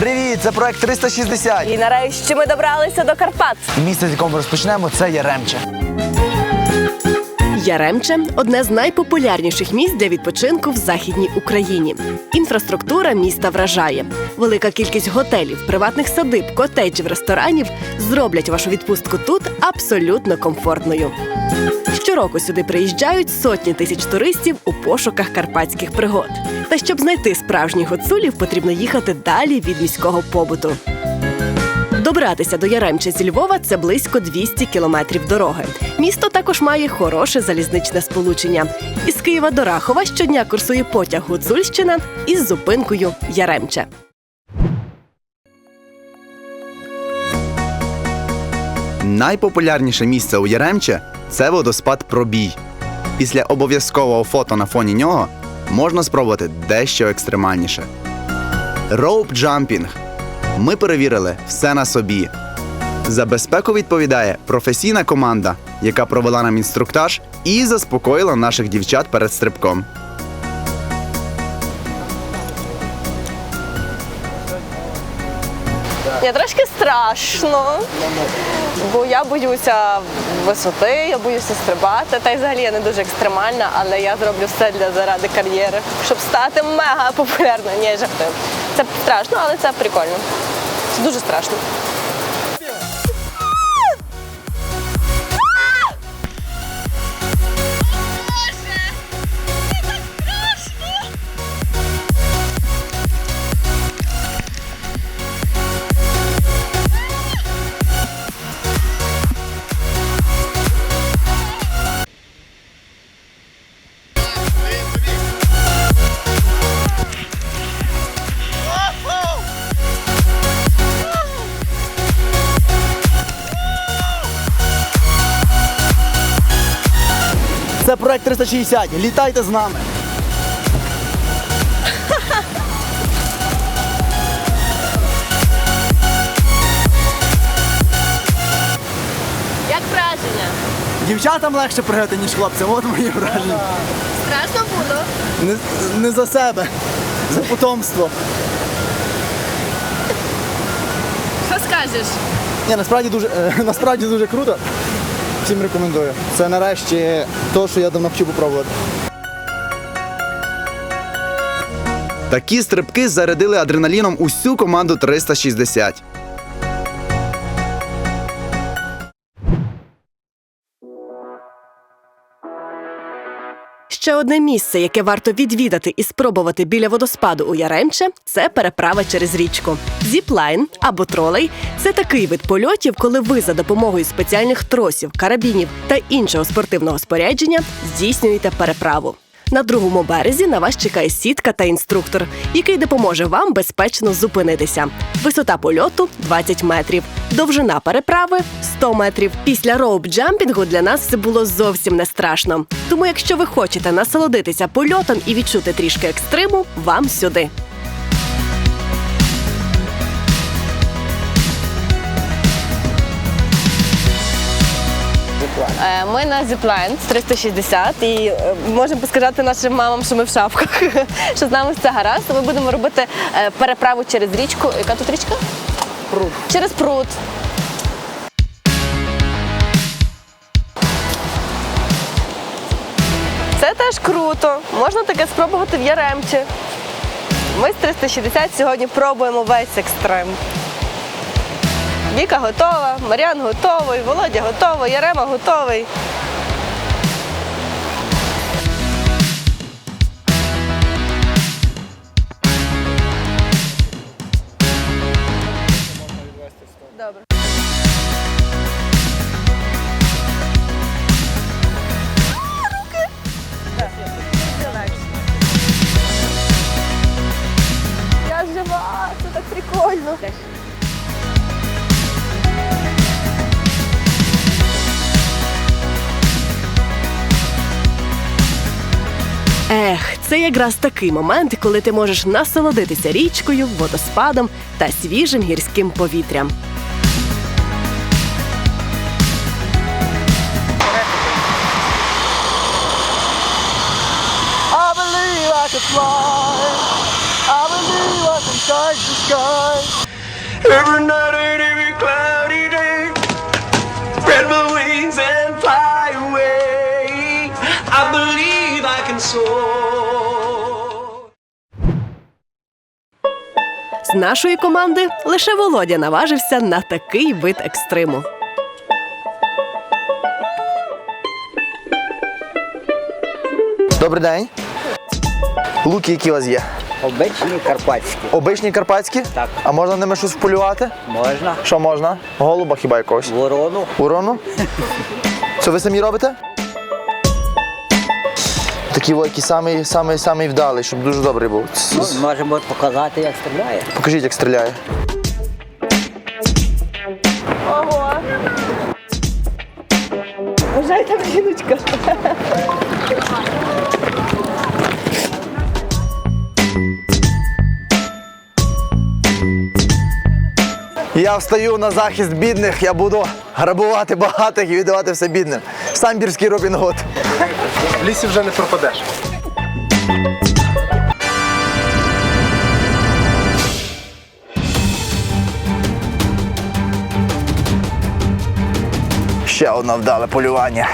Привіт, це проект 360. І нарешті ми добралися до Карпат. Місце, з якого ми розпочнемо, це Яремче. Яремче одне з найпопулярніших місць для відпочинку в західній Україні. Інфраструктура міста вражає. Велика кількість готелів, приватних садиб, котеджів, ресторанів зроблять вашу відпустку тут абсолютно комфортною. Щороку сюди приїжджають сотні тисяч туристів у пошуках карпатських пригод. Та щоб знайти справжніх гуцулів, потрібно їхати далі від міського побуту. Добратися до Яремча зі Львова це близько 200 кілометрів дороги. Місто також має хороше залізничне сполучення. Із Києва до Рахова щодня курсує потяг Гуцульщина із зупинкою Яремче. Найпопулярніше місце у Яремче це водоспад Пробій. Після обов'язкового фото на фоні нього можна спробувати дещо екстремальніше. Роуп джампінг. Ми перевірили все на собі. За безпеку відповідає професійна команда, яка провела нам інструктаж і заспокоїла наших дівчат перед стрибком. Мені трошки страшно, бо я боюся висоти, я боюся стрибати. Та й взагалі я не дуже екстремальна, але я зроблю все для заради кар'єри, щоб стати мега популярною. Ні. Це страшно, але це прикольно. Це дуже страшно. Проект 360. Літайте з нами. Як враження? Дівчатам легше пригати, ніж хлопцям. От мої враження. Страшно було. Не, не за себе, за потомство. Що скажеш? Ні, насправді дуже, е, насправді дуже круто. Всім рекомендую. Це нарешті те, що я давно хотів попробувати. Такі стрибки зарядили адреналіном усю команду 360. Ще одне місце, яке варто відвідати і спробувати біля водоспаду у Яремче, це переправа через річку. Зіплайн або тролей це такий вид польотів, коли ви за допомогою спеціальних тросів, карабінів та іншого спортивного спорядження здійснюєте переправу. На другому березі на вас чекає сітка та інструктор, який допоможе вам безпечно зупинитися. Висота польоту 20 метрів, довжина переправи 100 метрів. Після роуп-джампінгу для нас це було зовсім не страшно. Тому, якщо ви хочете насолодитися польотом і відчути трішки екстриму, вам сюди. Ми на Zipline 360 і е, можемо сказати нашим мамам, що ми в шапках, що з нами все гаразд. Ми будемо робити е, переправу через річку. Яка тут річка? Пруд. Через пруд. Це теж круто. Можна таке спробувати в Яремчі. Ми з 360 сьогодні пробуємо весь екстрем. Віка готова, Мар'ян готовий, Володя готовий, Ярема готовий. Добре. Я жива, це так прикольно. Це якраз такий момент, коли ти можеш насолодитися річкою, водоспадом та свіжим гірським повітрям. I I. I I. Every night and нашої команди лише Володя наважився на такий вид екстриму. Добрий день. Луки, які у вас є? Обичні карпатські. Обичні карпатські? Так. А можна ними щось полювати? Можна. Що можна? Голуба хіба якогось? Ворону. Урону? Це ви самі робите? Такі во, які самий, самий, самий вдалий, щоб дуже добрий був. Ну, можемо показати, як стріляє. Покажіть, як стріляє. Вважай там жіночка. Я встаю на захист бідних, я буду грабувати багатих і віддавати все бідним. Самбірський Робін Гуд. В лісі вже не пропадеш. Ще одне вдале полювання.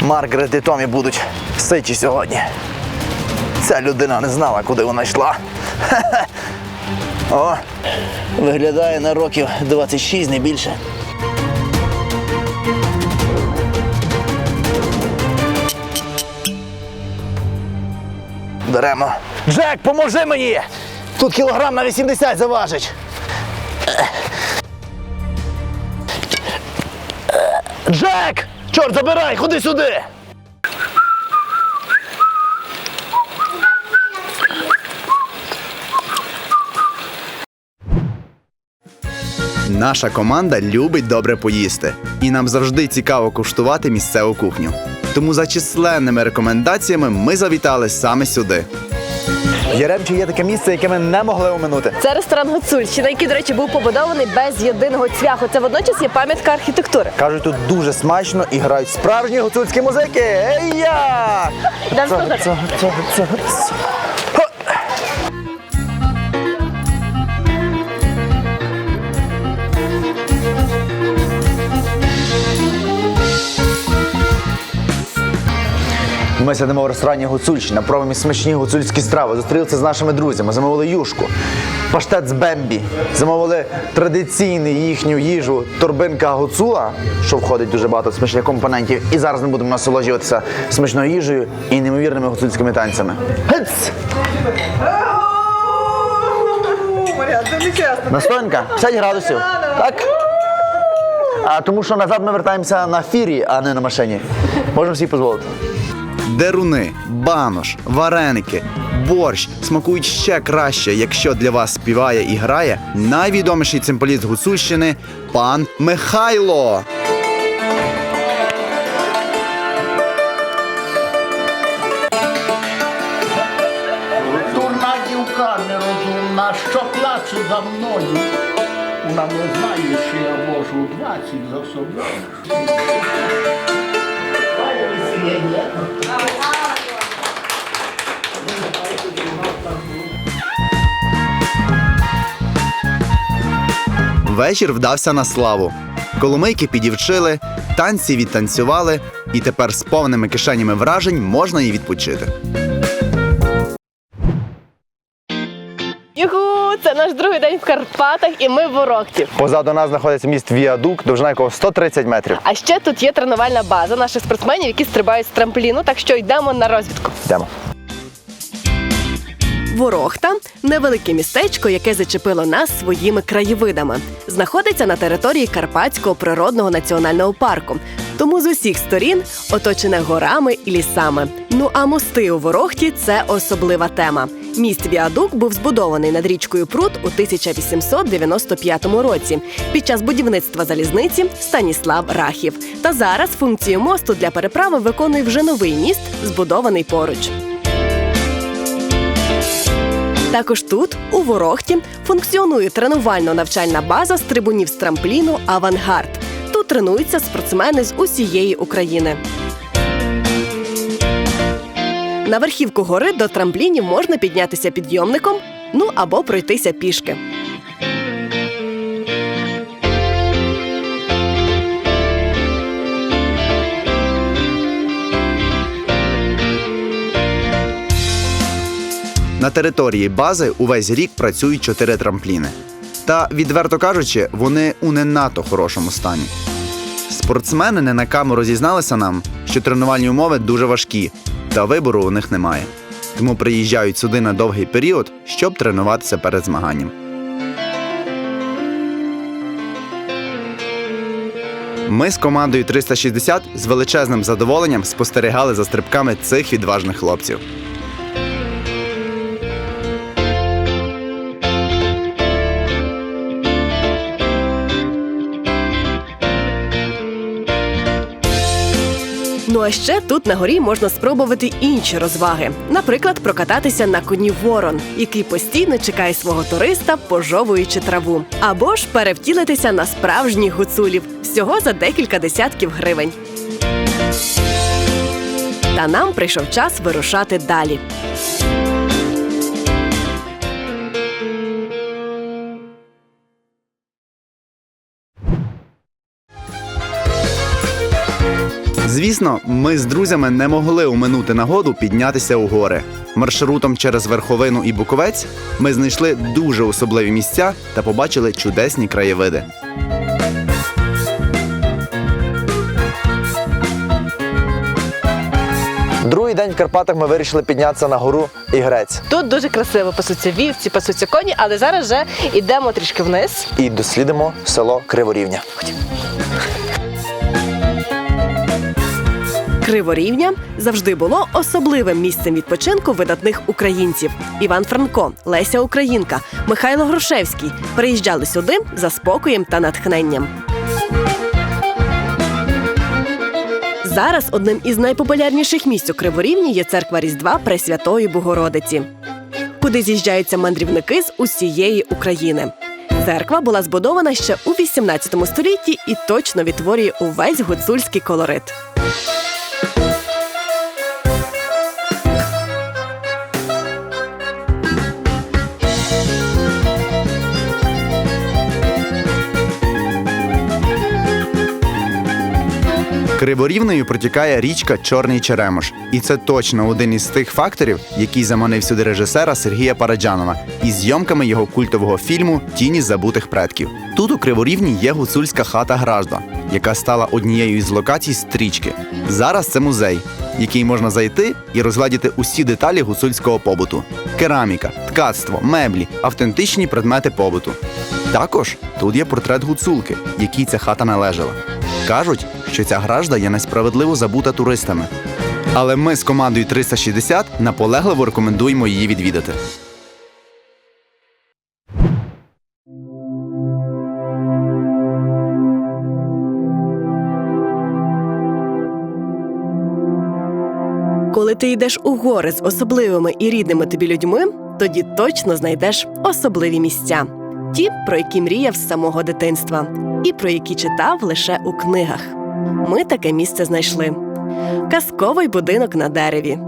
Маргарет і Томі будуть сичі сьогодні. Ця людина не знала, куди вона йшла. О, виглядає на років 26, не більше. Беремо. Джек, поможи мені! Тут кілограм на 80 заважить. Джек! Чорт, забирай, ходи сюди! Наша команда любить добре поїсти, і нам завжди цікаво куштувати місцеву кухню. Тому за численними рекомендаціями ми завітали саме сюди. Яремчі є таке місце, яке ми не могли оминути. Це ресторан Гуцульщина, який, до речі, був побудований без єдиного цвяху. Це водночас є пам'ятка архітектури. Кажуть, тут дуже смачно і грають справжні гуцульські музики. Ей я! Йдемо слухати. Ца- ца- Ми сидимо в ресторані Гуцульщина, пробуємо смачні гуцульські страви. Зустрілися з нашими друзями, замовили юшку, паштет з бембі, замовили традиційну їхню їжу торбинка гуцула, що входить дуже багато смачних компонентів. І зараз ми будемо насолоджуватися смачною їжею і неймовірними гуцульськими танцями. Гиц! Настоянка 50 градусів. Так? А тому що назад ми вертаємося на фірі, а не на машині. Можемо всі дозволити. Деруни, банош, вареники, борщ смакують ще краще, якщо для вас співає і грає найвідоміший цимполіст Гуцульщини пан Михайло. Дурна дівка нерозумна, що плаче за мною. Вона не знає, що я можу 20 за собою. Вечір вдався на славу. Коломийки підівчили, танці відтанцювали, і тепер з повними кишенями вражень можна і відпочити. Наш другий день в Карпатах, і ми в Ворохті. Позаду нас знаходиться міст Віадук, довжина якого 130 метрів. А ще тут є тренувальна база наших спортсменів, які стрибають з трампліну. Так що йдемо на розвідку. Йдемо. Ворохта невелике містечко, яке зачепило нас своїми краєвидами. Знаходиться на території Карпатського природного національного парку. Тому з усіх сторін оточене горами і лісами. Ну а мости у Ворохті це особлива тема. Міст Віадук був збудований над річкою Прут у 1895 році під час будівництва залізниці Станіслав Рахів. Та зараз функцію мосту для переправи виконує вже новий міст, збудований поруч. Також тут, у Ворохті, функціонує тренувально-навчальна база з трибунів з трампліну Авангард. Тут тренуються спортсмени з усієї України. На верхівку гори до трамплінів можна піднятися підйомником, ну або пройтися пішки. На території бази увесь рік працюють чотири трампліни. Та, відверто кажучи, вони у не надто хорошому стані. Спортсмени не на камеру зізналися нам, що тренувальні умови дуже важкі, та вибору у них немає. Тому приїжджають сюди на довгий період, щоб тренуватися перед змаганням. Ми з командою 360 з величезним задоволенням спостерігали за стрибками цих відважних хлопців. А ще тут на горі можна спробувати інші розваги. Наприклад, прокататися на коні ворон, який постійно чекає свого туриста, пожовуючи траву, або ж перевтілитися на справжніх гуцулів всього за декілька десятків гривень. Та нам прийшов час вирушати далі. Звісно, ми з друзями не могли уминути нагоду піднятися у гори. Маршрутом через верховину і Буковець ми знайшли дуже особливі місця та побачили чудесні краєвиди. Другий день в Карпатах ми вирішили піднятися на гору Ігрець Тут дуже красиво пасуться вівці, пасуться коні, але зараз вже йдемо трішки вниз. і дослідимо село Криворівня. Криворівня завжди було особливим місцем відпочинку видатних українців. Іван Франко, Леся Українка, Михайло Грушевський приїжджали сюди за спокоєм та натхненням. Зараз одним із найпопулярніших місць у Криворівні є церква Різдва Пресвятої Богородиці, куди з'їжджаються мандрівники з усієї України. Церква була збудована ще у 18 столітті і точно відтворює увесь гуцульський колорит. Криворівною протікає річка Чорний Черемош, і це точно один із тих факторів, який заманив сюди режисера Сергія Параджанова із зйомками його культового фільму Тіні забутих предків. Тут у Криворівні є гуцульська хата Гражда, яка стала однією із локацій стрічки. Зараз це музей, який можна зайти і розглядіти усі деталі гуцульського побуту: кераміка, ткацтво, меблі, автентичні предмети побуту. Також тут є портрет гуцулки, якій ця хата належала. Кажуть, що ця гражда є несправедливо забута туристами. Але ми з командою 360 наполегливо рекомендуємо її відвідати. Коли ти йдеш у гори з особливими і рідними тобі людьми, тоді точно знайдеш особливі місця, ті, про які мріяв з самого дитинства, і про які читав лише у книгах. Ми таке місце знайшли: казковий будинок на дереві.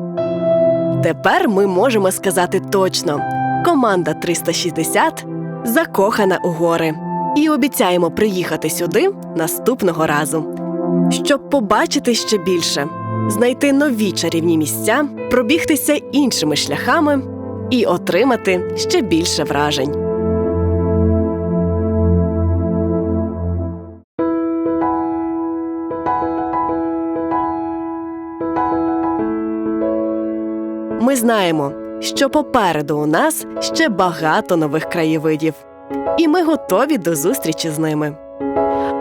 Тепер ми можемо сказати точно: команда 360 закохана у гори. І обіцяємо приїхати сюди наступного разу, щоб побачити ще більше, знайти нові чарівні місця, пробігтися іншими шляхами і отримати ще більше вражень. Знаємо, що попереду у нас ще багато нових краєвидів, і ми готові до зустрічі з ними.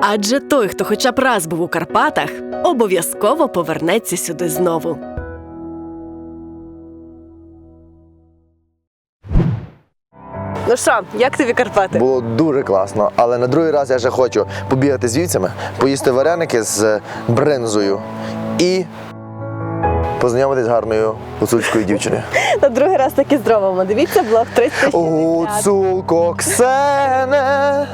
Адже той, хто хоча б раз був у Карпатах, обов'язково повернеться сюди знову. Ну що, як тобі Карпати? Було дуже класно, але на другий раз я вже хочу побігати з вівцями, поїсти вареники з бринзою і познайомитись з гарною гуцульською дівчиною. На другий раз таки зробимо. Дивіться блог 360. Гуцулко Ксене,